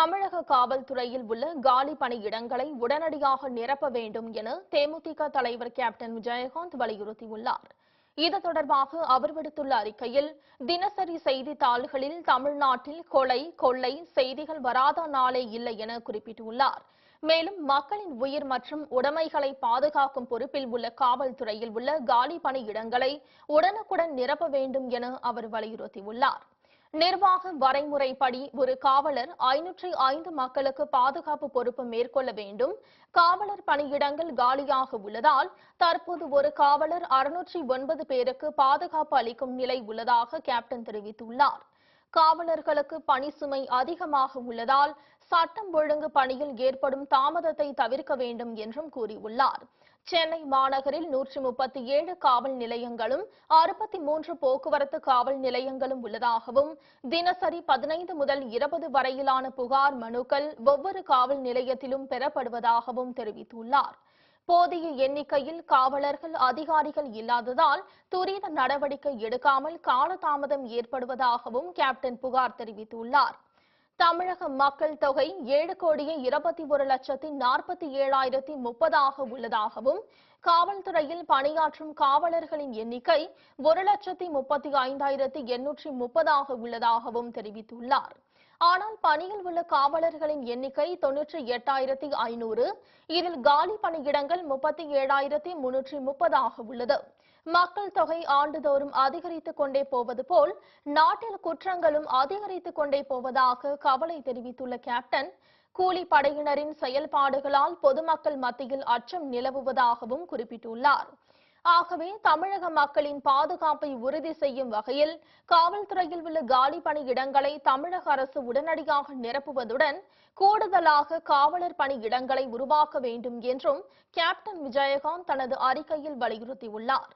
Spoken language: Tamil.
தமிழக காவல்துறையில் உள்ள காலி பணியிடங்களை உடனடியாக நிரப்ப வேண்டும் என தேமுதிக தலைவர் கேப்டன் விஜயகாந்த் வலியுறுத்தியுள்ளார். இது தொடர்பாக அவர் விடுத்துள்ள அறிக்கையில் தினசரி செய்தித்தாள்களில் தமிழ்நாட்டில் கொலை கொள்ளை செய்திகள் வராத நாளே இல்லை என குறிப்பிட்டுள்ளார். மேலும் மக்களின் உயிர் மற்றும் உடைமைகளை பாதுகாக்கும் பொறுப்பில் உள்ள காவல்துறையில் உள்ள காலி பணியிடங்களை உடனுக்குடன் நிரப்ப வேண்டும் என அவர் வலியுறுத்தியுள்ளார். நிர்வாக வரைமுறைப்படி ஒரு காவலர் ஐநூற்றி ஐந்து மக்களுக்கு பாதுகாப்பு பொறுப்பு மேற்கொள்ள வேண்டும். காவலர் பணியிடங்கள் காலியாக உள்ளதால் தற்போது ஒரு காவலர் அறுநூற்றி ஒன்பது பேருக்கு பாதுகாப்பு அளிக்கும் நிலை உள்ளதாக கேப்டன் தெரிவித்துள்ளார். காவலர்களுக்கு பணி சுமை அதிகமாக உள்ளதால் சட்டம் ஒழுங்கு பணியில் ஏற்படும் தாமதத்தை தவிர்க்க வேண்டும் என்றும் கூறியுள்ளார். சென்னை மாநகரில் நூற்றி முப்பத்தி ஏழு காவல் நிலையங்களும் அறுபத்தி மூன்று போக்குவரத்து காவல் நிலையங்களும் உள்ளதாகவும் தினசரி பதினைந்து முதல் இருபது வரையிலான புகார் மனுக்கள் ஒவ்வொரு காவல் நிலையத்திலும் பெறப்படுவதாகவும் தெரிவித்துள்ளார். போதிய எண்ணிக்கையில் காவலர்கள் அதிகாரிகள் இல்லாததால் துரித நடவடிக்கை எடுக்காமல் காலதாமதம் ஏற்படுவதாகவும் கேப்டன் புகார் தெரிவித்துள்ளார். தமிழக மக்கள் தொகை ஏழு கோடியே இருபத்தி ஒரு லட்சத்தி நாற்பத்தி ஏழாயிரத்தி முப்பதாக உள்ளதாகவும் காவல்துறையில் பணியாற்றும் காவலர்களின் எண்ணிக்கை ஒரு லட்சத்தி முப்பத்தி ஐந்தாயிரத்தி எண்ணூற்றி முப்பதாக உள்ளதாகவும் தெரிவித்துள்ளார். ஆனால் பணியில் உள்ள காவலர்களின் எண்ணிக்கை தொன்னூற்றி எட்டாயிரத்தி ஐநூறு. இதில் காலி பணியிடங்கள் முப்பத்தி ஏழாயிரத்தி முன்னூற்றி முப்பதாக உள்ளது. மக்கள் தொகை ஆண்டுதோறும் அதிகரித்துக் கொண்டே போவது போல் நாட்டில் குற்றங்களும் அதிகரித்துக் கொண்டே போவதாக கவலை தெரிவித்துள்ள கேப்டன் கூலி படையினரின் செயல்பாடுகளால் பொதுமக்கள் மத்தியில் அச்சம் நிலவுவதாகவும் குறிப்பிட்டுள்ளார். ஆகவே தமிழக மக்களின் பாதுகாப்பை உறுதி செய்யும் வகையில் காவல்துறையில் உள்ள காலி பணி இடங்களை தமிழக அரசு உடனடியாக நிரப்புவதுடன் கூடுதலாக காவலர் பணி இடங்களை உருவாக்க வேண்டும் என்றும் கேப்டன் விஜயகாந்த் தனது அறிக்கையில் வலியுறுத்தியுள்ளார்.